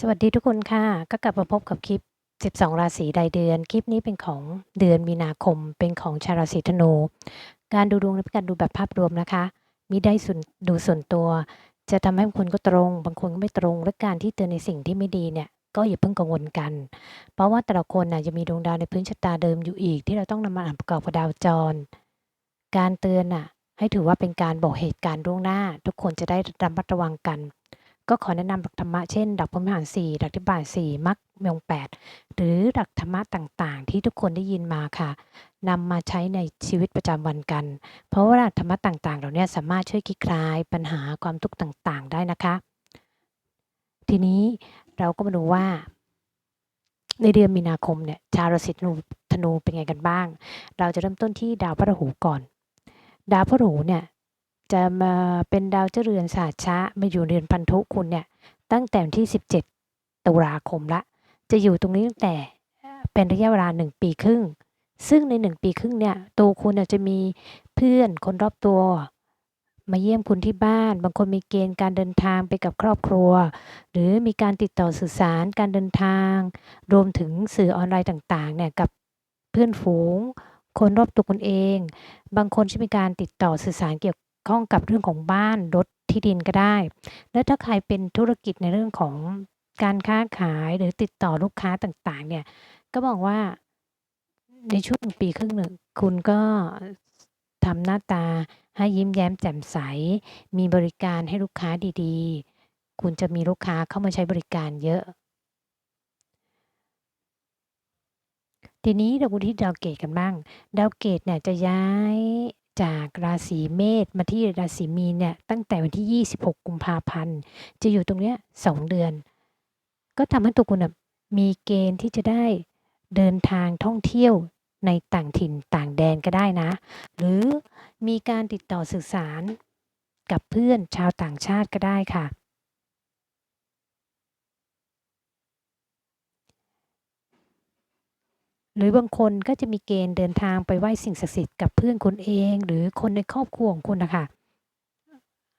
สวัสดีทุกคนค่ะ ก็กลับมาพบกับคลิป 12 ราศีรายเดือน คลิปนี้เป็นของเดือนมีนาคม เป็นของชาวราศีธนู การดูดวงเป็นการดูแบบภาพรวมนะคะ มิได้ส่วนดูส่วนตัว จะทำให้บางคนก็ตรง บางคนก็ไม่ตรง และการที่เตือนในสิ่งที่ไม่ดีเนี่ย ก็อย่าเพิ่งกังวลกัน เพราะว่าแต่ละคนน่ะจะมีดวงดาวในพื้นชะตาเดิมอยู่อีก ที่เราต้องนำมาอ่านประกอบกับดาวจร การเตือนน่ะ ให้ถือว่าเป็นการบอกเหตุการณ์ล่วงหน้า ทุกคนจะได้ระมัดระวังกัน ก็ขอแนะนำหลักธรรมะเช่นหลักพรมวิหารสี่หลักที่บาทสี่มรรคมงแปดหรือหลักธรรมะต่างๆ ที่ทุกคนได้ยินมาค่ะนำมาใช้ในชีวิตประจำวันกัน เพราะว่าหลักธรรมะต่างๆ เหล่านี้สามารถช่วยคลี่คลายปัญหาความทุกข์ต่างๆ ได้นะคะ ทีนี้เราก็มาดูว่า ในเดือนมีนาคมเนี่ยชาวราศีธนูธนูเป็นไงกันบ้าง เราจะเริ่มต้นที่ดาวพฤหัสก่อน ดาวพฤหัสเนี่ย จะมาเป็นดาวเจริญศาสช้ามาอยู่เรือนพันธุคุณเนี่ยตั้งแต่ที่ 17 ตุลาคมละ จะอยู่ตรงนี้ตั้งแต่เป็นระยะเวลา 1 ปีครึ่ง ซึ่งใน 1 ปีครึ่งเนี่ยตัวคุณอาจจะมีเพื่อนคนรอบตัว มาเยี่ยมคุณที่บ้าน บางคนมีเกณฑ์การเดินทางไปกับครอบครัว หรือมีการติดต่อสื่อสารการเดินทาง รวมถึงสื่อออนไลน์ต่างๆเนี่ยกับเพื่อนฝูงคนรอบตัวคุณเอง บางคนจะมีการติดต่อสื่อสารเกี่ยว ข้องกับเรื่องของบ้านรถที่ดินก็ได้ แล้วถ้าใครเป็นธุรกิจในเรื่องของการค้าขายหรือติดต่อลูกค้าต่างๆ เนี่ยก็บอกว่าในช่วงปีครึ่งหนึ่งคุณก็ทำหน้าตาให้ยิ้มแย้มแจ่มใส มีบริการให้ลูกค้าดีๆ คุณจะมีลูกค้าเข้ามาใช้บริการเยอะ ทีนี้เราดูที่ดาวเกตกันบ้าง ดาวเกตเนี่ยจะย้าย จากราศีเมษมาที่ราศีมีนเนี่ยตั้งแต่วันที่ 26 กุมภาพันธ์ จะอยู่ตรงเนี้ยสองเดือน ก็ทำให้ตัวคุณมีเกณฑ์ที่จะได้เดินทางท่องเที่ยวในต่างถิ่นต่างแดนก็ได้นะ หรือมีการติดต่อสื่อสารกับเพื่อนชาวต่างชาติก็ได้ค่ะ หรือบางคนก็จะมีเกณฑ์เดินทางไปไหว้สิ่งศักดิ์สิทธิ์กับเพื่อนคุณเอง หรือคนในครอบครัวของคุณนะคะ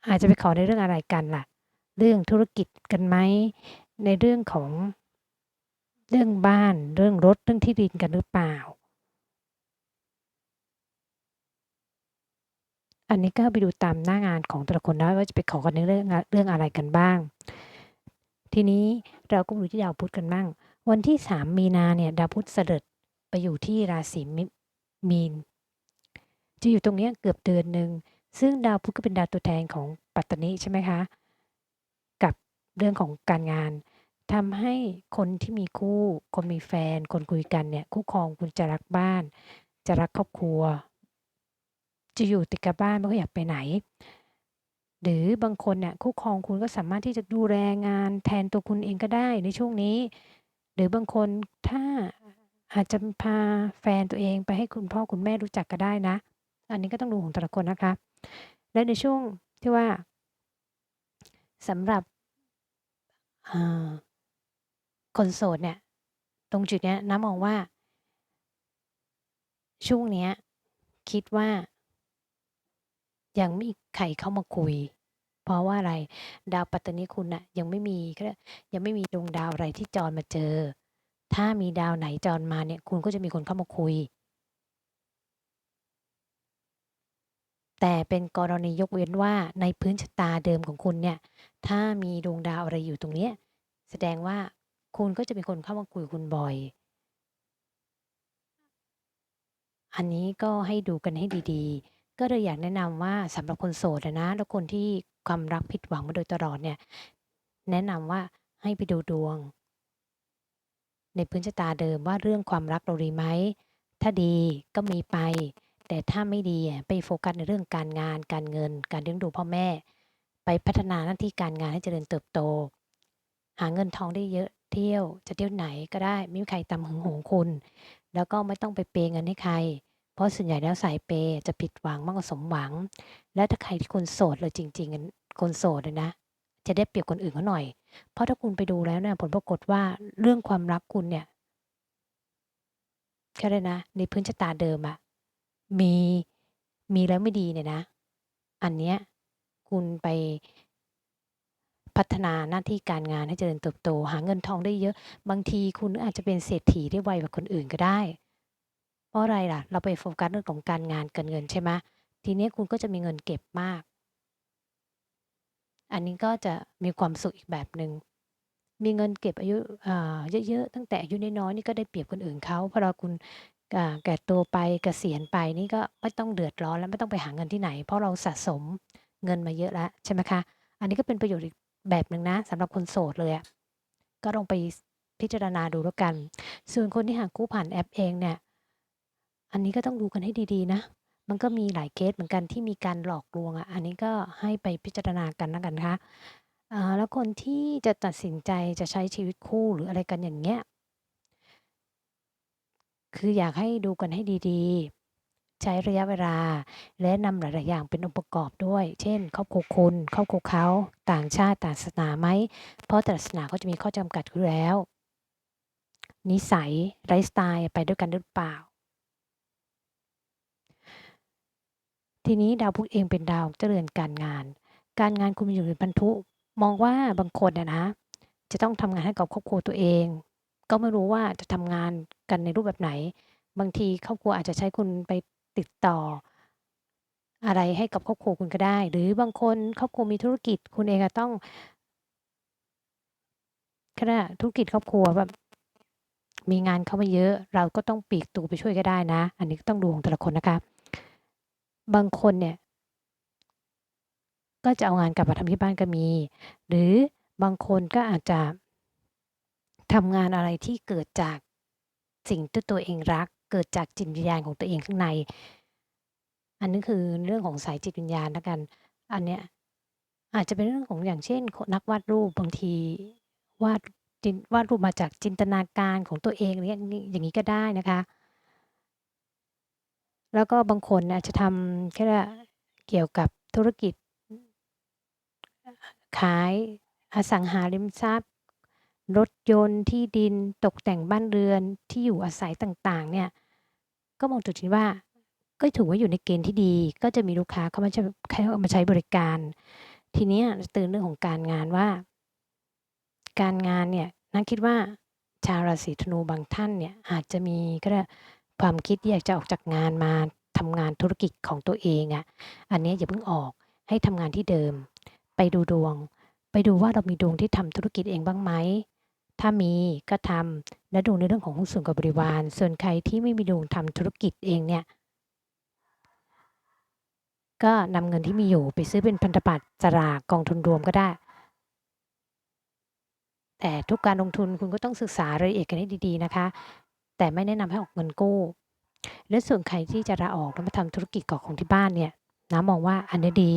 อาจจะไปขอในเรื่องอะไรกันล่ะ เรื่องธุรกิจกันไหมในเรื่องของเรื่องบ้านเรื่องรถเรื่องที่ดินกันหรือเปล่า อันนี้ก็ไปดูตามหน้างานของแต่ละคนนะว่าจะไปขอกันในเรื่องเรื่องอะไรกันบ้าง ทีนี้เราก็ดูที่ดาวพุธกันบ้าง วันที่ 3 มีนาเนี่ยดาวพุธเสด็จ ไปอยู่ที่ราศีมีน จะอยู่ตรงนี้เกือบเดือนหนึ่ง ซึ่งดาวพุธก็เป็นดาวตัวแทนของปัตตานีใช่ไหมคะ กับเรื่องของการงานทำให้คนที่มีคู่ คนมีแฟน คนคุยกันเนี่ย คู่ครองคุณจะรักบ้าน จะรักครอบครัว จะอยู่ติดกับบ้านไม่ค่อยอยากไปไหน หรือบางคนเนี่ยคู่ครองคุณก็สามารถที่จะดูแลงานแทนตัวคุณเองก็ได้ในช่วงนี้ หรือบางคนถ้า อาจจะพาแฟนตัวเองไปให้คุณพ่อคุณแม่รู้จักก็ได้นะ อันนี้ก็ต้องดูของแต่ละคนนะคะ และในช่วงที่ว่าสำหรับคนโสดเนี่ย ตรงจุดเนี้ยน้ำมองว่า ช่วงเนี้ย คิดว่า ยังไม่มีใครเข้ามาคุย เพราะว่าอะไร ดาวปัตตานีคุณน่ะยังไม่มีก็ยังไม่มีดวงดาวอะไรที่จรมาเจอ ถ้ามีดาวไหนจรมาเนี่ย คุณก็จะมีคนเข้ามาคุย แต่เป็นกรณียกเว้นว่าในพื้นชะตาเดิมของคุณเนี่ย ถ้ามีดวงดาวอะไรอยู่ตรงเนี้ยแสดงว่าคุณก็จะเป็นคนเข้ามาคุยคุณบ่อย อันนี้ก็ให้ดูกันให้ดีๆ ก็เลยอยากแนะนำว่าสำหรับคนโสดนะ แล้วคนที่ความรักผิดหวังมาโดยตลอดเนี่ย แนะนำว่าให้ไปดูดวง ในพื้นชะตาเดิมว่าเรื่องความรักเราดีไหม ถ้าดีก็มีไป แต่ถ้าไม่ดีไปโฟกัสในเรื่องการงาน การเงิน การเลี้ยงดูพ่อแม่ ไปพัฒนาหน้าที่การงานให้เจริญเติบโต หาเงินทองได้เยอะเที่ยวจะเที่ยวไหนก็ได้ไม่มีใครตำหึงหวงคุณ แล้วก็ไม่ต้องไปเปย์เงินให้ใคร เพราะส่วนใหญ่แล้วสายเปย์จะผิดหวังมากกว่าสมหวัง และถ้าใครที่คนโสดเลยจริง ๆ คนโสดเลยนะ จะได้เปรียบคนอื่นเขาหน่อย เพราะถ้าคุณไปดูแล้วเนี่ยผลปรากฏว่าเรื่องความรักคุณเนี่ยแค่เลยนะ ในพื้นชะตาเดิมอะมีมีแล้วไม่ดีเนี่ยนะ อันเนี้ยคุณไปพัฒนาหน้าที่การงานให้เจริญเติบโต หาเงินทองได้เยอะ บางทีคุณอาจจะเป็นเศรษฐีได้ไวกว่าคนอื่นก็ได้ เพราะอะไรล่ะ เราไปโฟกัสเรื่องของการงานการเงินใช่ไหมทีนี้คุณก็จะมีเงินเก็บมาก อันนี้ก็จะมีความสุขอีกแบบหนึ่งมีเงินเก็บอายุเยอะๆตั้งแต่อายุน้อยๆนี่ก็ได้เปรียบคนอื่นเขาเพราะเราคุณแก่ตัวไปเกษียณไปนี่ก็ไม่ต้องเดือดร้อนแล้วไม่ต้องไปหาเงินที่ไหน เพราะเราสะสมเงินมาเยอะแล้วใช่ไหมคะ อันนี้ก็เป็นประโยชน์อีกแบบหนึ่งนะสำหรับคนโสดเลยอะก็ลองไปพิจารณาดูแล้วกัน ส่วนคนที่หาคู่ผ่านแอปเองเนี่ย อันนี้ก็ต้องดูกันให้ดีๆนะ มันก็มีหลายเคสเหมือนกันที่มีการหลอกลวงอะอันนี้ก็ให้ไปพิจารณากันแล้วกันนะคะอ่าแล้วคนที่จะตัดสินใจจะใช้ชีวิตคู่หรืออะไรกันอย่างเงี้ย คืออยากให้ดูกันให้ดีๆ ใช้ระยะเวลา และนำหลายๆอย่างเป็นองค์ประกอบด้วย เช่น ครอบครัวคุณ ครอบครัวเขาต่างชาติต่างศาสนาไหม เพราะแต่ละศาสนาเขาจะมีข้อจำกัดอยู่แล้ว นิสัยไลฟ์สไตล์ไปด้วยกันหรือเปล่า ทีนี้ดาวพุธเองเป็นดาวเจริญการงาน การงานคุณอยู่ในพันธุมองว่าบางคนอะนะ จะต้องทำงานให้กับครอบครัวตัวเอง ก็ไม่รู้ว่าจะทำงานกันในรูปแบบไหน บางทีครอบครัวอาจจะใช้คุณไปติดต่อ อะไรให้กับครอบครัวคุณก็ได้ หรือบางคนครอบครัวมีธุรกิจคุณเองอะต้องขาเรียกอะธุรกิจครอบครัวแบบมีงานเข้ามาเยอะ เราก็ต้องปีกตัวไปช่วยก็ได้นะ อันนี้ต้องดูของแต่ละคนนะคะ บางคนเนี่ย ก็จะเอางานกลับมาทำที่บ้านก็มี หรือบางคนก็อาจจะทำงานอะไรที่เกิดจากสิ่งที่ตัวเองรัก เกิดจากจิตวิญญาณของตัวเองข้างใน อันนี้คือเรื่องของสายจิตวิญญาณแล้วกัน อันเนี้ยอาจจะเป็นเรื่องของอย่างเช่น นักวาดรูปบางทีวาดจินวาดรูปมาจากจินตนาการของตัวเองอะไรเงี้ยงี้อย่างงี้ก็ได้นะคะ แล้วก็บางคนอาจจะทำเขาเรียกว่เกี่ยวกับธุรกิจ ขายอสังหาริมทรัพย์ รถยนต์ที่ดินตกแต่งบ้านเรือนที่อยู่อาศัยต่างๆ เนี่ย ก็มองจุดนี้ว่า ก็ถือว่าอยู่ในเกณฑ์ที่ดี ก็จะมีลูกค้าเข้ามาใช้เข้ามาใช้บริการ ทีนี้เตือนเรื่องของการงานว่า การงานเนี่ยนักคิดว่าชาวราศีธนูบางท่านเนี่ยอาจจะมีเขาเรียก ความคิดอยากจะออกจากงานมาทำงานธุรกิจของตัวเองอะอันนี้อย่าเพิ่งออกให้ทำงานที่เดิม ไปดูดวง ไปดูว่าเรามีดวงที่ทำธุรกิจเองบ้างไหมถ้ามีก็ทำและดูในเรื่องของหุ้นส่วนกับบริวาร ส่วนใครที่ไม่มีดวงทำธุรกิจเองเนี่ยก็นำเงินที่มีอยู่ไปซื้อเป็นพันธบัตรสลากกองทุนรวมก็ได้ แต่ทุกการลงทุนคุณก็ต้องศึกษารายละเอียดกันให้ดีๆนะคะ แต่ไม่แนะนำให้ออกเงินกู้ และส่วนใครที่จะลาออกแล้วมาทำธุรกิจเกาะของที่บ้านเนี่ยน้ามองว่าอันนี้ดี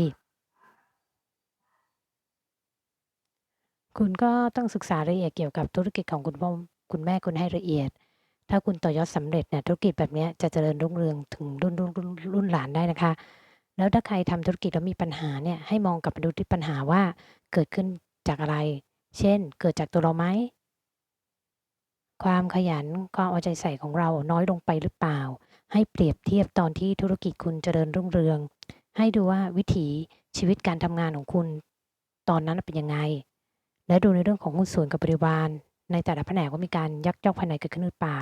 คุณก็ต้องศึกษารายละเอียดเกี่ยวกับธุรกิจของคุณพ่อคุณแม่คุณให้ละเอียด ถ้าคุณต่อยอดสำเร็จเนี่ยธุรกิจแบบนี้จะเจริญรุ่งเรืองถึงรุ่นรุ่นรุ่นรุ่นหลานได้นะคะ แล้วถ้าใครทำธุรกิจแล้วมีปัญหาเนี่ยให้มองกลับมาดูที่ปัญหาว่าเกิดขึ้นจากอะไร เช่น เกิดจากตัวเราไหม ความขยันความเอาใจใส่ของเราน้อยลงไปหรือเปล่า ให้เปรียบเทียบตอนที่ธุรกิจคุณเจริญรุ่งเรือง ให้ดูว่าวิถีชีวิตการทำงานของคุณ ตอนนั้นเป็นยังไง และดูในเรื่องของหุ้นส่วนกับบริวาร ในแต่ละแผนกว่ามีการยักยอกภายในเกิดขึ้นหรือเปล่า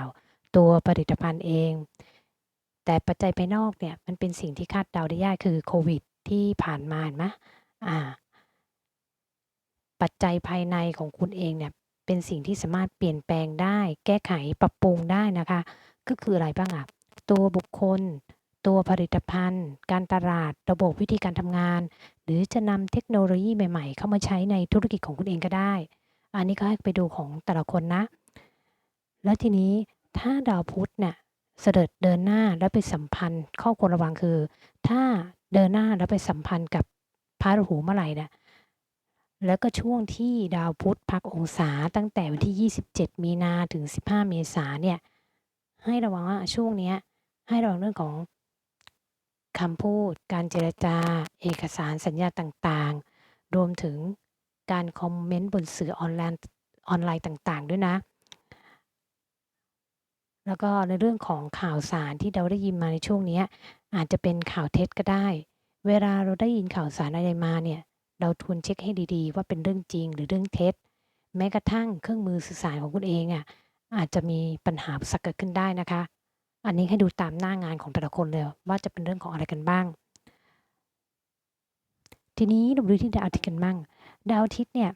ตัวผลิตภัณฑ์เอง แต่ปัจจัยภายนอกเนี่ยมันเป็นสิ่งที่คาดเดาได้ยากคือโควิด ที่ผ่านมาเห็นไหมอ่าปัจจัยภายในของคุณเองเนี่ย เป็นสิ่งที่สามารถเปลี่ยนแปลงได้ แก้ไขปรับปรุงได้นะคะ ก็คืออะไรบ้างอะตัวบุคคล ตัวผลิตภัณฑ์ การตลาดระบบวิธีการทำงาน หรือจะนำเทคโนโลยีใหม่ ๆ เข้ามาใช้ในธุรกิจของคุณเองก็ได้ อันนี้ก็ให้ไปดูของแต่ละคนนะ แล้วทีนี้ถ้าดาวพุธเนี่ยเสด็จเดินหน้าแล้วไปสัมพันธ์ ข้อควรระวังคือ ถ้าเดินหน้าแล้วไปสัมพันธ์กับพระราหูเมื่อไหร่เนี่ย แล้วก็ช่วงที่ดาวพุธพักองศาตั้งแต่วันที่ 27 มีนาถึง 15 เมษาเนี่ยให้ระวังว่าช่วงนี้ให้ระวังเรื่องของคำพูด การเจรจา เอกสารสัญญาต่างๆ รวมถึงการคอมเมนต์บนสื่อออนไลน์ออนไลน์ต่างๆ ด้วยนะ แล้วก็ในเรื่องของข่าวสารที่เราได้ยินมาในช่วงนี้อาจจะเป็นข่าวเท็จก็ได้ เวลาเราได้ยินข่าวสารอะไรมาเนี่ย เราทวนเช็คให้ดีๆ ว่าเป็นเรื่องจริงหรือเรื่องเท็จ แม้กระทั่งเครื่องมือสื่อสารของคุณเองอะอาจจะมีปัญหาสักเกิดขึ้นได้นะคะ อันนี้ให้ดูตามหน้างานของแต่ละคนเลยว่าจะเป็นเรื่องของอะไรกันบ้าง ทีนี้เราดูที่ดาวอาทิตย์กันบ้าง ดาวอาทิตย์เนี่ย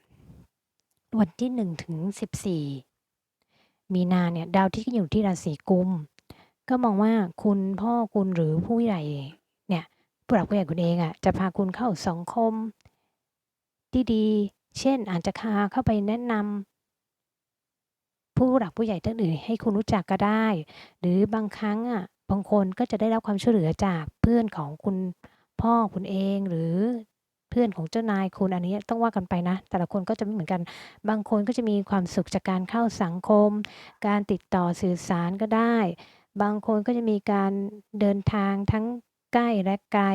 วันที่1ถึง14 มีนาเนี่ยดาวอาที่อยู่ที่ราศีกุม ก็มองว่าคุณพ่อคุณหรือผู้ใหญ่เนี่ยผู้หลักผู้ใหญ่คุณเองอะ่ะจะพาคุณเข้าสังคม ที่ดีเช่นอาจจะพาเข้าไปแนะนำผู้หลักผู้ใหญ่ท่านอื่นให้คุณรู้จักก็ได้ หรือบางครั้งอะบางคนก็จะได้รับความช่วยเหลือจากเพื่อนของคุณพ่อคุณเองหรือเพื่อนของเจ้านายคุณอันนี้ต้องว่ากันไปนะ แต่ละคนก็จะไม่เหมือนกัน บางคนก็จะมีความสุขจากการเข้าสังคม การติดต่อสื่อสารก็ได้ บางคนก็จะมีการเดินทางทั้งใกล้และไกล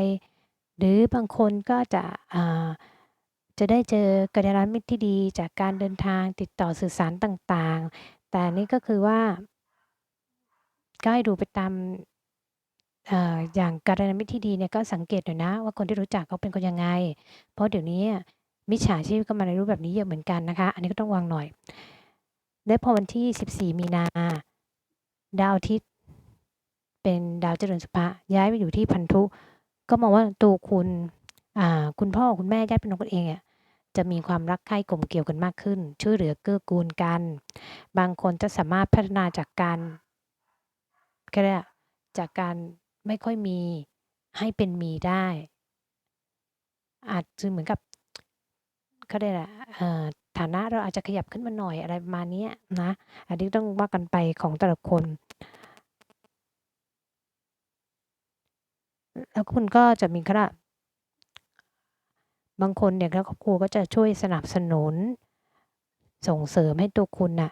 หรือบางคนก็จะ จะได้เจอกระดานมิตรที่ดีจากการเดินทางติดต่อสื่อสารต่างๆ แต่นี่ก็คือว่าก็ให้ดูไปตามอย่างการณมิตรที่ดีเนี่ยก็สังเกตหน่อยนะ ว่าคนที่รู้จักเขาเป็นคนยังไง เพราะเดี๋ยวนี้มิจฉาชีพก็มาในรูปแบบนี้เยอะเหมือนกันนะคะ อันนี้ก็ต้องวางหน่อย และพอวันที่ 14 มีนา ดาวอาทิตย์ เป็นดาวเจริญสุภะย้ายไปอยู่ที่พันธุ ก็มองว่าตัวคุณคุณพ่อคุณแม่ญาติพี่น้องกันเองอะ จะมีความรักใคร่กลมเกี่ยวกันมากขึ้น ช่วยเหลือเกื้อกูลกัน บางคนจะสามารถพัฒนาจากการก็ได้จากการไม่ค่อยมีให้เป็นมีได้ อาจจะเหมือนกับเขาได้แหละฐานะเราอาจจะขยับขึ้นมาหน่อยอะไรประมาณนี้นะ อันนี้ต้องว่ากันไปของแต่ละคน แล้วคุณก็จะมีคณะ บางคนเนี่ยครอบครัวก็จะช่วยสนับสนุน ส่งเสริมให้ตัวคุณน่ะ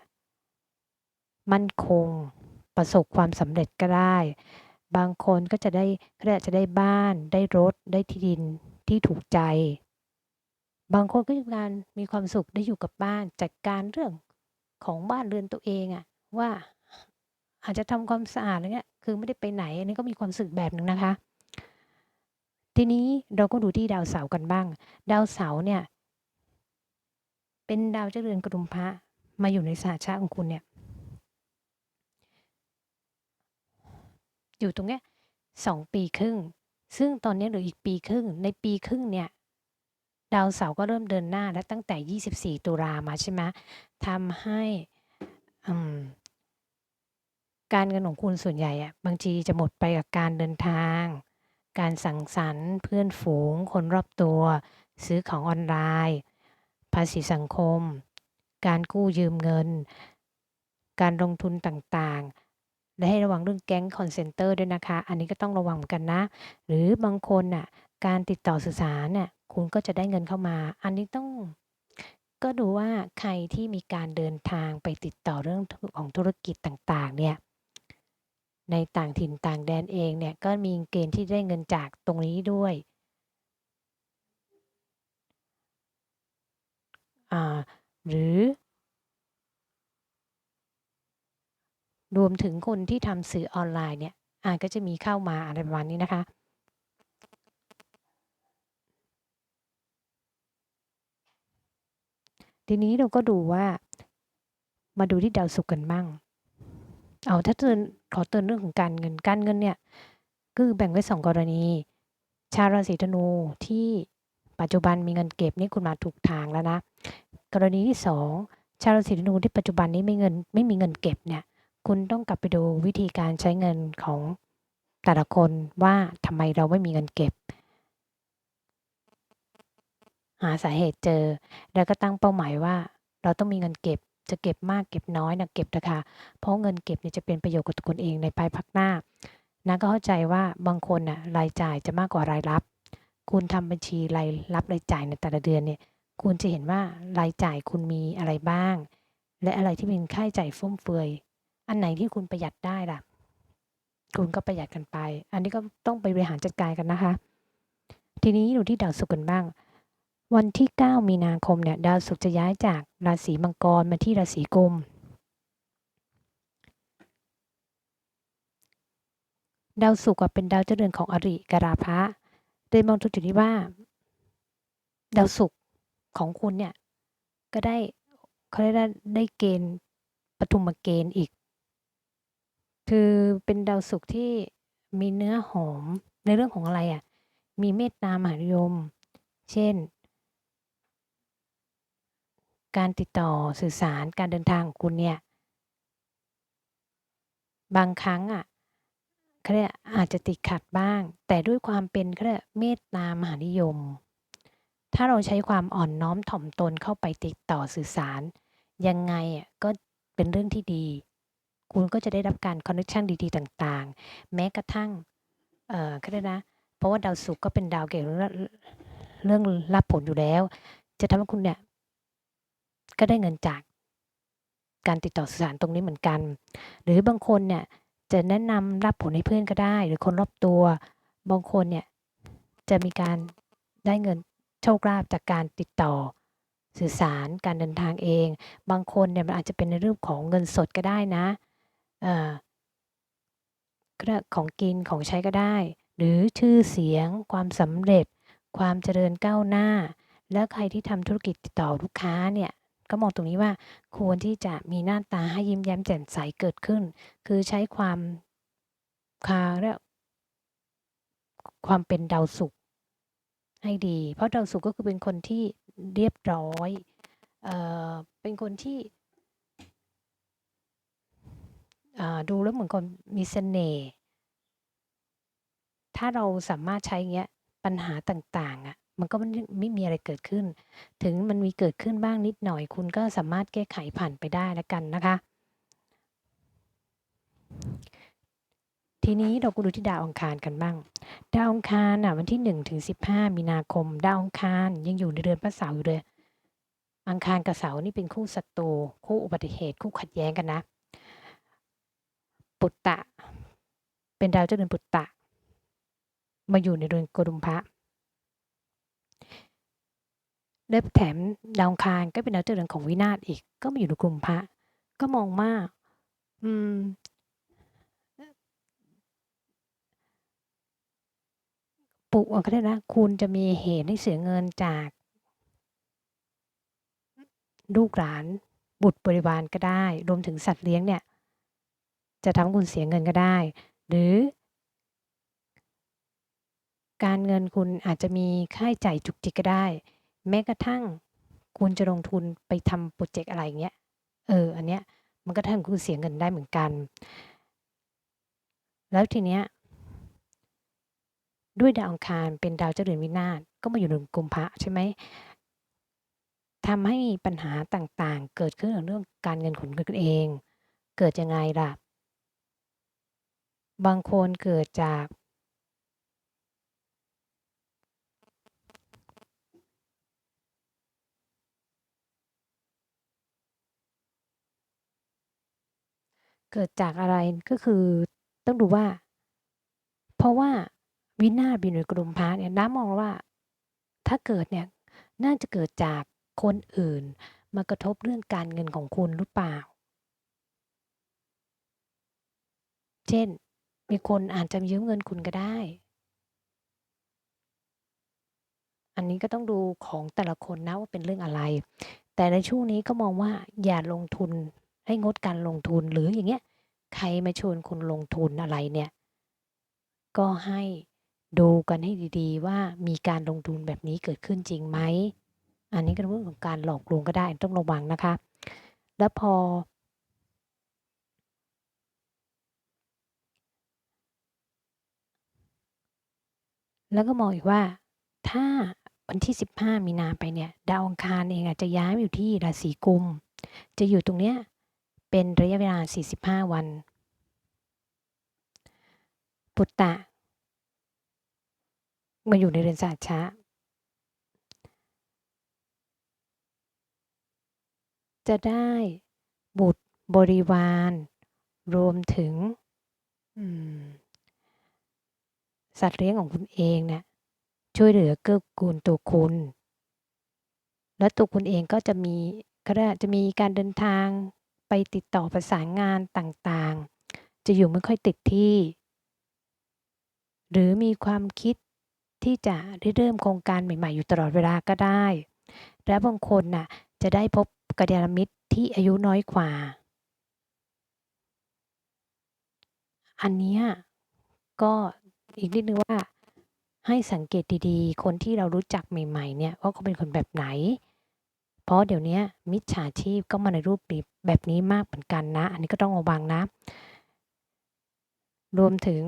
มั่นคงประสบความสำเร็จก็ได้ บางคนก็จะได้เขาจะได้บ้าน ได้รถ ได้ที่ดินที่ถูกใจ บางคนก็มีการมีความสุขได้อยู่กับบ้าน จัดการเรื่องของบ้านเรือนตัวเองอะว่าอาจจะทำความสะอาดอะไรเงี้ย คือไม่ได้ไปไหน อันนี้ก็มีความสุขแบบหนึ่งนะคะ ทีนี้เราก็ดูที่ดาวเสาร์กันบ้าง ดาวเสาร์เนี่ย เป็นดาวเจริญกรุมพระมาอยู่ในสาชาของคุณเนี่ย อยู่ตรงเนี้ยสองปีครึ่ง ซึ่งตอนนี้เหลืออีกปีครึ่ง ในปีครึ่งเนี่ย ดาวเสาร์ก็เริ่มเดินหน้าแล้วตั้งแต่ 24 ตุลามาใช่ไหมทำให้การเงินของคุณส่วนใหญ่อะบางทีจะหมดไปกับการเดินทาง การสั่งสรรค์ เพื่อนฝูง คนรอบตัว ซื้อของออนไลน์ ภาษีสังคม การกู้ยืมเงิน การลงทุนต่างๆ และให้ระวังเรื่องแก๊งคอนเซนเตอร์ด้วยนะคะ อันนี้ก็ต้องระวังกันนะ หรือบางคนน่ะการติดต่อสื่อสารเนี่ยคุณก็จะได้เงินเข้ามา อันนี้ต้องก็ดูว่าใครที่มีการเดินทางไปติดต่อเรื่องของธุรกิจต่างๆ เนี่ย ในต่างถิ่นต่างแดนเองเนี่ยก็มีเกณฑ์ที่ได้เงินจากตรงนี้ด้วย หรือ รวมถึงคนที่ทำสื่อออนไลน์เนี่ยอาจก็จะมีเข้ามาอะไรประมาณนี้นะคะ ทีนี้เราก็ดูว่ามาดูที่ดาวศุกร์กันบ้าง เอาถ้าเตือนขอเตือนเรื่องของการเงินการเงินเนี่ยคือแบ่งไว้สองกรณี ชาวราศีธนูที่ปัจจุบันมีเงินเก็บนี่คุณมาถูกทางแล้วนะกรณีที่สองชาวราศีธนูที่ปัจจุบันนี้ไม่เงินไม่มีเงินเก็บเนี่ย คุณต้องกลับไปดูวิธีการใช้เงินของแต่ละคนว่าทำไมเราไม่มีเงินเก็บ หาสาเหตุเจอ แล้วก็ตั้งเป้าหมายว่า เราต้องมีเงินเก็บ จะเก็บมากเก็บน้อยนะเก็บนะคะเพราะเงินเก็บเนี่ยจะเป็นประโยชน์กับตัวเองในภายภาคหน้านะก็เข้าใจว่าบางคนน่ะรายจ่ายจะมากกว่ารายรับ คุณทำบัญชีรายรับรายจ่ายในแต่ละเดือนเนี่ยคุณจะเห็นว่ารายจ่ายคุณมีอะไรบ้าง และอะไรที่เป็นค่าใช้จ่ายฟุ่มเฟือย อันไหนที่คุณประหยัดได้ล่ะ คุณก็ประหยัดกันไป อันนี้ก็ต้องไปบริหารจัดการกันนะคะ ทีนี้ดูที่ดาวศุกกันบ้าง วันที่ 9 มีนาคมเนี่ยดาวศุกร์จะย้ายจากราศีมังกรมาที่ราศีกุม ดาวศุกร์เป็นดาวเจริญของอริกราพะโดยมองทุกจุดที่ว่า ดาวศุกร์ของคุณเนี่ย ก็ได้เขาเรียกได้เกณฑ์ปฐุมเกณฑ์อีก คือเป็นดาวศุกร์ที่มีเนื้อหอมในเรื่องของอะไรอะ่ะ มีเมตตามหานิยม เช่น การติดต่อสื่อสารการเดินทางของคุณเนี่ย บางครั้งอะเขาเรียกอาจจะติดขัดบ้าง แต่ด้วยความเป็นเขาเรียกเมตตามหานิยม ถ้าเราใช้ความอ่อนน้อมถ่อมตนเข้าไปติดต่อสื่อสาร ยังไงอะก็เป็นเรื่องที่ดี คุณก็จะได้รับการคอนเนคชั่นดีๆ ต่างๆ แม้กระทั่ง เอ่อเขาเรียกนะ เพราะว่าดาวศุกร์ก็เป็นดาวเกี่ยวกับเรื่องเรื่องรับผลอยู่แล้ว จะทำให้คุณเนี่ย ก็ได้เงินจากการติดต่อสื่อสารตรงนี้เหมือนกัน หรือบางคนเนี่ยจะแนะนำรับผลให้เพื่อนก็ได้ หรือคนรอบตัว บางคนเนี่ยจะมีการได้เงินโชคลาภจากการติดต่อสื่อสารการเดินทางเอง บางคนเนี่ยมันอาจจะเป็นในรื่องของเงินสดก็ได้นะเอ่อของกินของใช้ก็ได้ หรือชื่อเสียง ความสำเร็จ ความเจริญก้าวหน้า แล้วใครที่ทำธุรกิจติดต่อลูกค้าเนี่ย ก็มองตรงนี้ว่าควรที่จะมีหน้าตาให้ยิ้มแย้มแจ่มใสเกิดขึ้น คือใช้ความคาเรียกความเป็นดาวสุขให้ดี เพราะดาวสุขก็คือเป็นคนที่เรียบร้อยเออเป็นคนที่ดูแล้วเหมือนคนมีเสน่ห์ถ้าเราสามารถใช้เงี้ยปัญหาต่างๆอะ มันก็ไม่มีอะไรเกิดขึ้น ถึงมันมีเกิดขึ้นบ้างนิดหน่อย คุณก็สามารถแก้ไขผ่านไปได้แล้วกันนะคะ ทีนี้เราก็ดูที่ดาวอังคารกันบ้าง ดาวอังคารอะวันที่1ถึง15 มีนาคม ดาวอังคารยังอยู่ในเดือนพระเสาร์อยู่เลยอังคารกับเสาร์นี่เป็นคู่ศัตรูคู่อุบัติเหตุ คู่ขัดแย้งกันนะ ปุตตะ เป็นดาวเจ้าเดือนปุตตะ มาอยู่ในเดือนกรุมพระ และแถมดาวคารก็เป็นดาวเจริญของวินาศอีก ก็มาอยู่ในกลุ่มพระ ก็มองมากอืม ปุก็ได้นะ คุณจะมีเหตุให้เสียเงินจาก ลูกหลาน บุตรบริวารก็ได้ รวมถึงสัตว์เลี้ยงเนี่ย จะทำคุณเสียเงินก็ได้ หรือ การเงินคุณอาจจะมีค่าใช้จ่ายจุกจิกก็ได้ แม้กระทั่งคุณจะลงทุนไปทำโปรเจกต์อะไรเงี้ย เออ อันเนี้ยมันก็ทำคุณเสียเงินได้เหมือนกัน แล้วทีเนี้ยด้วยดาวอังคารเป็นดาวเจริญวินาศก็มาอยู่ในกลุ่มพระใช่ไหมทำให้ปัญหาต่างๆ เกิดขึ้นเรื่องการเงินของคุณเอง เกิดยังไงล่ะ บางคนเกิดจาก เกิดจากอะไรก็คือต้องดูว่า เพราะว่าวินาศบินในกลุ่มพระเนี่ยน้ำมองว่า ถ้าเกิดเนี่ยน่าจะเกิดจากคนอื่น มากระทบเรื่องการเงินของคุณหรือเปล่า เช่น มีคนอาจจะยืมเงินคุณก็ได้ อันนี้ก็ต้องดูของแต่ละคนนะว่าเป็นเรื่องอะไร แต่ในช่วงนี้ก็มองว่าอย่าลงทุน ให้งดการลงทุนหรืออย่างเงี้ยใครมาชวนคุณลงทุนอะไรเนี่ย ก็ให้ดูกันให้ดีๆ ว่ามีการลงทุนแบบนี้เกิดขึ้นจริงไหม อันนี้ก็เรื่องของการหลอกลวงก็ได้ต้องระวังนะคะ แล้วพอ แล้วก็มองอีกว่าถ้าวันที่ 15 มีนาไปเนี่ย ดาวองคารเองอาจจะย้ายอยู่ที่ราศีกุม จะอยู่ตรงเนี้ย เป็นระยะเวลา 45 วัน ปุตตะ มาอยู่ในเรือนสาชะจะได้บุตรบริวาร รวมถึงสัตว์เลี้ยงของคุณเองเนี่ยช่วยเหลือเกื้อกูลตัวคุณ และตัวคุณเองก็จะมีก็จะมีการเดินทาง ไปติดต่อประสานงานต่างๆ จะอยู่ไม่ค่อยติดที่ หรือมีความคิดที่จะได้เริ่มโครงการใหม่ ๆ อยู่ตลอดเวลาก็ได้ และบางคนน่ะจะได้พบกัลยาณมิตรที่อายุน้อยกว่า อันนี้ก็อีกนิดนึงว่าให้สังเกตดีๆ คนที่เรารู้จักใหม่ ๆ เนี่ยว่าเขาเป็นคนแบบไหน เพราะเดี๋ยวนี้มิจฉาชีพก็มาในรูปแบบ แบบนี้มากเหมือนกันนะ อันนี้ก็ต้องระวังนะ รวมถึง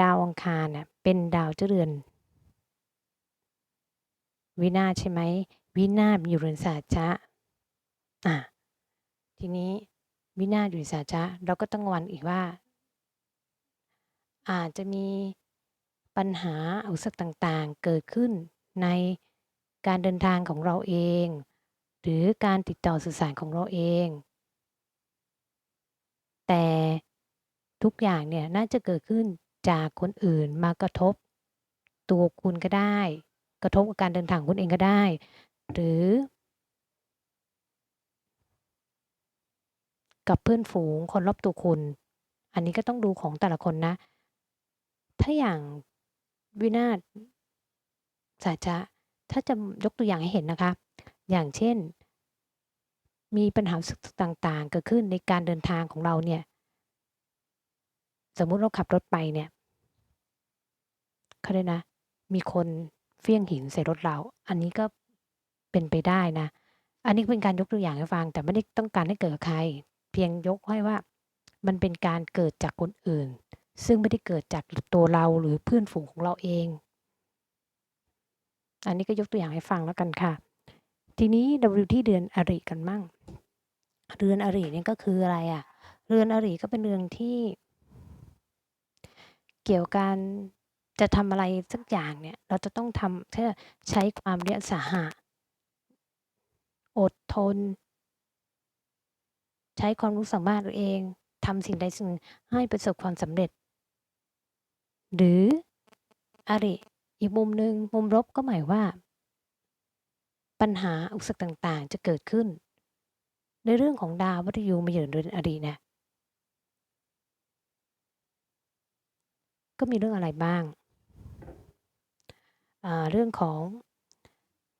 ดาวอังคารน่ะเป็นดาวเจรือนวินาใช่ไหมวินาศอยู่เรือนสาจะอะทีนี้วินาศอยู่สาจะเราก็ต้องวันอีกว่า อาจจะมีปัญหาอุปสรรคต่างๆ เกิดขึ้นในการเดินทางของเราเอง หรือการติดต่อสื่อสารของเราเอง แต่ทุกอย่างเนี่ยน่าจะเกิดขึ้นจากคนอื่นมากระทบ ตัวคุณก็ได้ กระทบกับการเดินทางของคุณเองก็ได้ หรือ กับเพื่อนฝูงคนรอบตัวคุณ อันนี้ก็ต้องดูของแต่ละคนนะ ถ้าอย่างวินาศสาจะถ้าจะยกตัวอย่างให้เห็นนะคะ อย่างเช่น มีปัญหาสึกต่างๆ เกิดขึ้นในการเดินทางของเราเนี่ย สมมุติเราขับรถไปเนี่ยเขาเลยกนะ มีคนเฟี้ยงหินใส่รถเรา อันนี้ก็เป็นไปได้นะ อันนี้เป็นการยกตัวอย่างให้ฟัง แต่ไม่ได้ต้องการให้เกิดกับใคร เพียงยกให้ว่า มันเป็นการเกิดจากคนอื่น ซึ่งไม่ได้เกิดจากตัวเราหรือเพื่อนฝูงของเราเอง อันนี้ก็ยกตัวอย่างให้ฟังแล้วกันค่ะ ทีนี้เราดูที่เดือนอริกันมั่ง เรือนอริเนี่ยก็คืออะไรอะ่ะ เรือนอริก็เป็นเรือนที่ เกี่ยวกันจะทำอะไรสักอย่างเนี่ย เราจะต้องทำเพื่อใช้ความเรียสาหะ อดทน ใช้ความรู้สามารถตัวเองทำสิ่งใดสิ่งหนึ่งให้ประสบความสำเร็จ หรืออริ อีกมุมหนึ่งมุมลบก็หมายว่า ปัญหาอุปสรรคต่างๆ จะเกิดขึ้น ในเรื่องของดาววัตยูมาอยู่ในเรือนอริเนี่ยก็มีเรื่องอะไรบ้าง เรื่องของ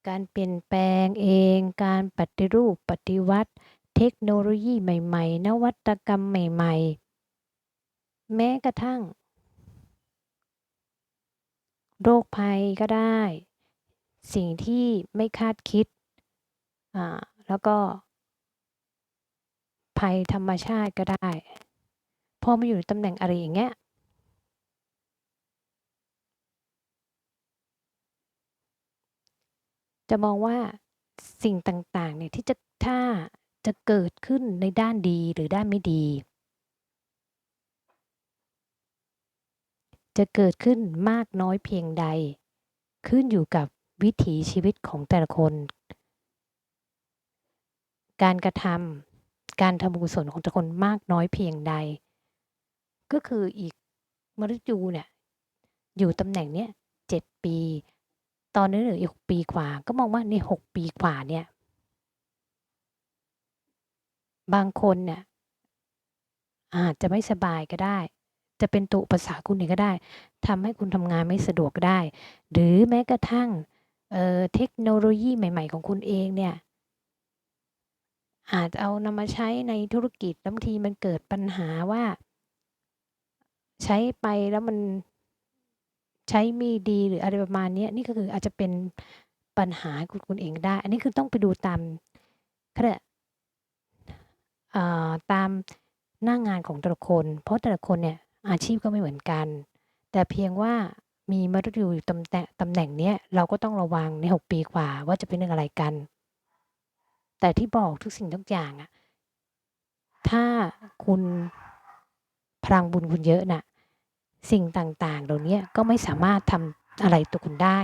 การเปลี่ยนแปลงเอง การปฏิรูปปฏิวัติ เทคโนโลยีใหม่ ๆ นวัตกรรมใหม่ ๆ แม้กระทั่ง โรคภัยก็ได้ สิ่งที่ไม่คาดคิดอ่าแล้วก็ ภัยธรรมชาติก็ได้ พอมาอยู่ในตำแหน่งอะไรอย่างเงี้ย จะมองว่าสิ่งต่างๆเนี่ยที่จะถ้าจะเกิดขึ้นในด้านดีหรือด้านไม่ดี จะเกิดขึ้นมากน้อยเพียงใด ขึ้นอยู่กับ วิถีชีวิตของแต่ละคน การกระทำการทำบุญกุศลของแต่ละคนมากน้อยเพียงใด ก็คืออีกมฤตยูเนี่ย อยู่ตำแหน่งเนี้ยเจ็ดปี ตอนนี้เหลืออีกหกปีกว่า ก็มองว่าในหกปีกว่าเนี่ย บางคนเนี่ยอาจจะไม่สบายก็ได้ จะเป็นตุปสรรคคุณเองก็ได้ทำให้คุณทำงานไม่สะดวกก็ได้ หรือแม้กระทั่ง เอ่อ เทคโนโลยีใหม่ ๆ ของคุณเองเนี่ย อาจเอานำมาใช้ในธุรกิจ แล้วบางทีมันเกิดปัญหาว่า ใช้ไปแล้วมัน ใช้ไม่ดี หรืออะไรประมาณเนี้ย นี่ก็คืออาจจะเป็นปัญหาคุณคุณเองได้ อันนี้คือต้องไปดูตาม เขาเรียกอ่าตามหน้างานของแต่ละคน เพราะแต่ละคนเนี่ยอาชีพก็ไม่เหมือนกัน แต่เพียงว่า มีมฤตยูอยู่ตำแหน่งตำแหน่งเนี้ยเราก็ต้องระวังใน 6 ปีกว่าว่าจะเป็นเรื่องอะไรกัน แต่ที่บอกทุกสิ่งทุกอย่างอะถ้าคุณพลังบุญคุณเยอะน่ะสิ่งต่างๆ เหล่าเนี้ยก็ไม่สามารถทำอะไรตัวคุณได้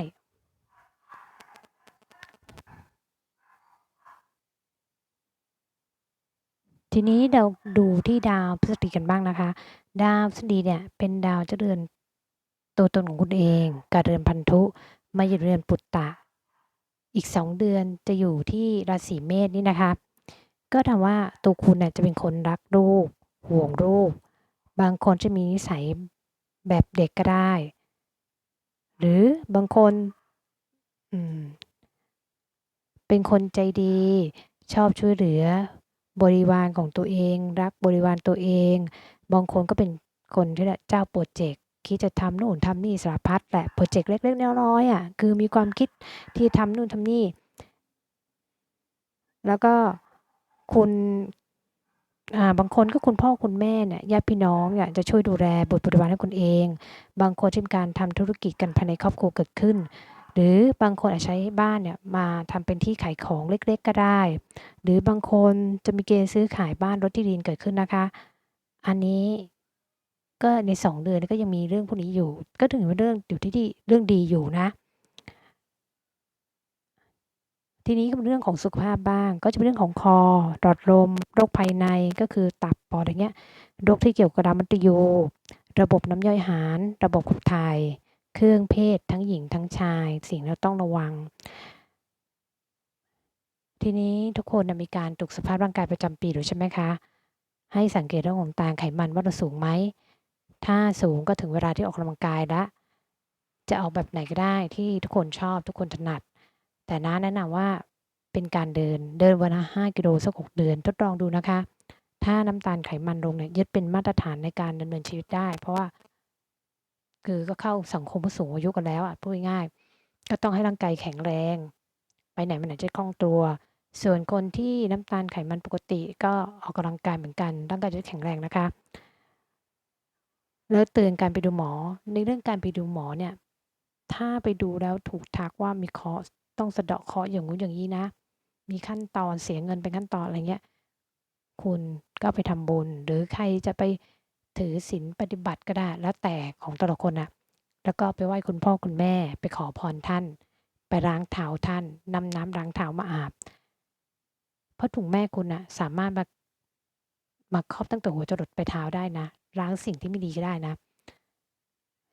ทีนี้เราดูที่ดาวพฤหัสบดีกันบ้างนะคะ ดาวพฤหัสบดีเนี่ยเป็นดาวเจ้าเรือน ตัวตนของคุณเองกับเรือนพันธุมาอยู่เรือนปุตตะ อีก 2 เดือนจะอยู่ที่ราศีเมษนี่นะคะก็ถามว่าตัวคุณนะจะเป็นคนรักลูกห่วงลูกบางคนจะมีนิสัยแบบเด็กก็ได้ หรือบางคนเป็นคนใจดี ชอบช่วยเหลือบริวารของตัวเอง รักบริวารตัวเอง บางคนก็เป็นคนที่เจ้าโปรเจกต์ คิดจะทำนู่นทำนี่สารพัดแหละโปรเจกต์เล็กๆน้อยๆอะคือมีความคิดที่ทำนู่นทำนี่ แล้วก็คุณาบางคนก็คุณพ่อคุณแม่เนี่ยญาติพี่น้องเนี่ยจะช่วยดูแลบุตรบริวารให้คุณเอง บางคนที่มีการทำธุรกิจกันภายในครอบครัวเกิดขึ้น หรือบางคนอาจใช้บ้านเนี่ยมาทำเป็นที่ขายของเล็กๆก็ได้ หรือบางคนจะมีเกณฑ์ซื้อขายบ้านรถที่ดินเกิดขึ้นนะคะ อันนี้ ก็ใน 2 เดือนก็ยังมีเรื่องพวกนี้อยู่ ก็ถือว่าเรื่องอยู่ที่ดีเรื่องดีอยู่นะ ทีนี้ก็เป็นเรื่องของสุขภาพบ้าง ก็จะเป็นเรื่องของคอหลอดลมโรคภายในก็คือตับปอดอย่างเงี้ยโรคที่เกี่ยวกับดามัตยูระบบน้ำย่อยอาหาร ระบบขับถ่าย เครื่องเพศทั้งหญิงทั้งชาย สิ่งที่เราต้องระวัง ทีนี้ทุกคนมีการตรวจสภาพร่างกายประจำปีหรือใช่ไหมคะ ให้สังเกตเรื่องของตาไขมันว่าเราสูงไหม ถ้าสูงก็ถึงเวลาที่ออกกำลังกายล้วจะเอาแบบไหนก็ได้ที่ทุกคนชอบทุกคนถนัด แต่น้าแนะนำว่าเป็นการเดินเดินวันละ5กิโลสัก6เดือนทดลองดูนะคะ ถ้าน้ำตาลไขมันลงเนี่ยยึดเป็นมาตรฐานในการดำเนินชีวิตได้ เพราะว่า คือก็เข้าสังคมผู้สูงอายุกันแล้วอะพูดง่ายก็ต้องให้ร่างกายแข็งแรง ไปไหนมาไหนจะคล่องตัว ส่วนคนที่น้ำตาลไขมันปกติ ก็ออกกำลังกายเหมือนกันร่างกายจะแข็งแรงนะคะ แล้วเตือนการไปดูหมอ ในเรื่องการไปดูหมอเนี่ย ถ้าไปดูแล้วถูกทักว่ามีเคราะห์ต้องสะเดาะเคราะห์อย่างงู้นอย่างนี้นะ มีขั้นตอนเสียเงินเป็นขั้นตอนอะไรเงี้ย คุณก็ไปทำบุญ หรือใครจะไปถือศีลปฏิบัติก็ได้ แล้วแต่ของแต่ละคนนะแล้วก็ไปไหว้คุณพ่อคุณแม่ ไปขอพรท่าน ไปล้างเท้าท่านนำน้ำล้างเท้ามาอาบ เพราะถุงแม่คุณนะสามารถมามาครอบตั้งแต่หัวจรดไปเท้าได้นะ ล้างสิ่งที่ไม่ดีก็ได้นะ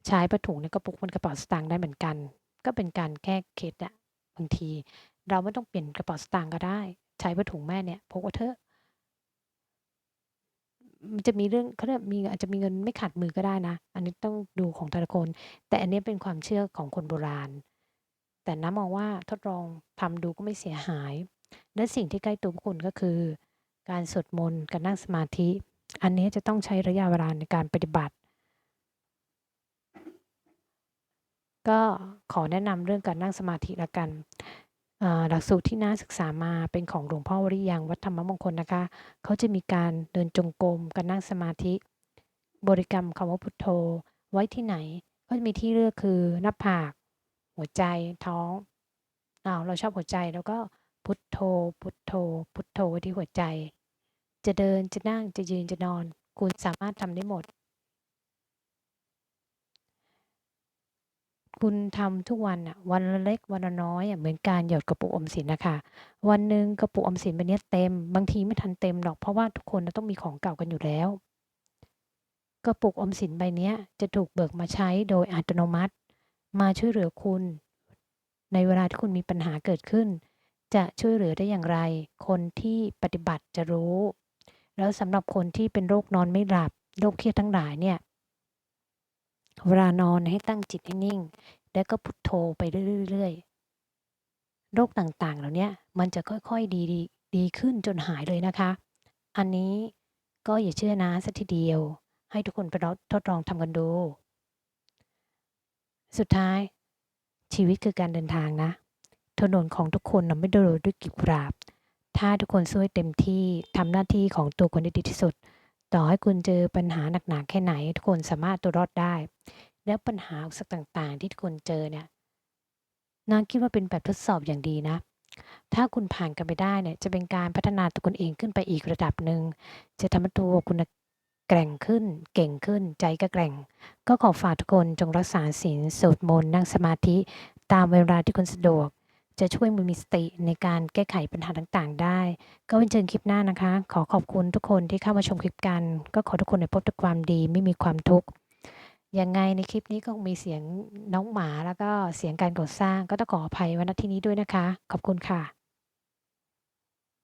ใช้ผ้าถุงในกระปุกบนกระเป๋าสตางค์ได้เหมือนกัน ก็เป็นการแก้เคล็ดอะบางที เราไม่ต้องเปลี่ยนกระเป๋าสตางค์ก็ได้ ใช้ผ้าถุงแม่เนี่ยพกไว้เถอะมันจะมีเรื่องเขาเรียกมีอาจจะมีเงินไม่ขาดมือก็ได้นะ อันนี้ต้องดูของแต่ละคน แต่อันนี้เป็นความเชื่อของคนโบราณ แต่น้ำมองว่าทดลองทำดูก็ไม่เสียหาย และสิ่งที่ใกล้ตัวคุณก็คือ การสวดมนต์การนั่งสมาธิ อันนี้จะต้องใช้ระยะเวลาในการปฏิบัติ ก็ขอแนะนำเรื่องการนั่งสมาธิละกันหลักสูตรที่น้าศึกษามาเป็นของหลวงพ่อวริยังวัดธรรมมงคลนะคะ เขาจะมีการเดินจงกรมการนั่งสมาธิ บริกรรมคำว่าพุทโธ ไว้ที่ไหน ก็จะมีที่เลือกคือหน้าผาก หัวใจท้องอ้าวเราชอบหัวใจแล้วก็พุทโธ พุทโธ พุทโธไว้ที่หัวใจ จะเดินจะนั่งจะยืนจะนอน คุณสามารถทำได้หมด คุณทำทุกวันอะวันละเล็กวันละน้อยอะเหมือนการหยอดกระปุกอมสินนะคะวันหนึ่งกระปุกอมสินใบเนี้ยเต็ม บางทีไม่ทันเต็มหรอกเพราะว่าทุกคนต้องมีของเก่ากันอยู่แล้วกระปุกออมสินใบเนี้ยจะถูกเบิกมาใช้โดยอัตโนมัติ มาช่วยเหลือคุณ ในเวลาที่คุณมีปัญหาเกิดขึ้น จะช่วยเหลือได้อย่างไร คนที่ปฏิบัติจะรู้ แล้วสำหรับคนที่เป็นโรคนอนไม่หลับโรคเครียดทั้งหลายเนี่ยเวลานอนให้ตั้งจิตให้นิ่ง แล้วก็พุทโธไปเรื่อยๆโรคต่างๆ เหล่านี้มันจะค่อยๆดีดีดีขึ้นจนหายเลยนะคะ อันนี้ก็อย่าเชื่อนะสักทีเดียว ให้ทุกคนไปทดลองทำกันดู สุดท้าย ชีวิตคือการเดินทางนะถนนของทุกคนนะไม่ได้โรยด้วยกลีบกุหลาบ ถ้าทุกคนช่วยเต็มที่ทำหน้าที่ของตัวคนได้ดีที่สุด ต่อให้คุณเจอปัญหาหนักๆแค่ไหน ทุกคนสามารถตัวรอดได้ แล้วปัญหาอุปสรรคต่างๆ ที่ทุกคนเจอเนี่ยนาคิดว่าเป็นแบบทดสอบอย่างดีนะ ถ้าคุณผ่านกันไปได้เนี่ย จะเป็นการพัฒนาตัวคุณเองขึ้นไปอีกระดับหนึ่ง จะทำให้ตัวคุณแกร่งขึ้น เก่งขึ้น ใจก็แกร่ง ก็ขอฝากทุกคนจงรักษาศีลสวดมนต์นั่งสมาธิ ตามเวลาที่คุณสะดวก จะช่วยมึงมีสติในการแก้ไขปัญหาต่างๆ ได้ ก็เป็นเชิงคลิปหน้านะคะ ขอขอบคุณทุกคนที่เข้ามาชมคลิปกัน ก็ขอทุกคนได้พบแต่ความดีไม่มีความทุกข์ยังไงในคลิปนี้ก็คงมีเสียงน้องหมาแล้วก็เสียงการก่อสร้างก็ต้องขออภัยว้ณที่นี้ด้วยนะคะ ขอบคุณค่ะ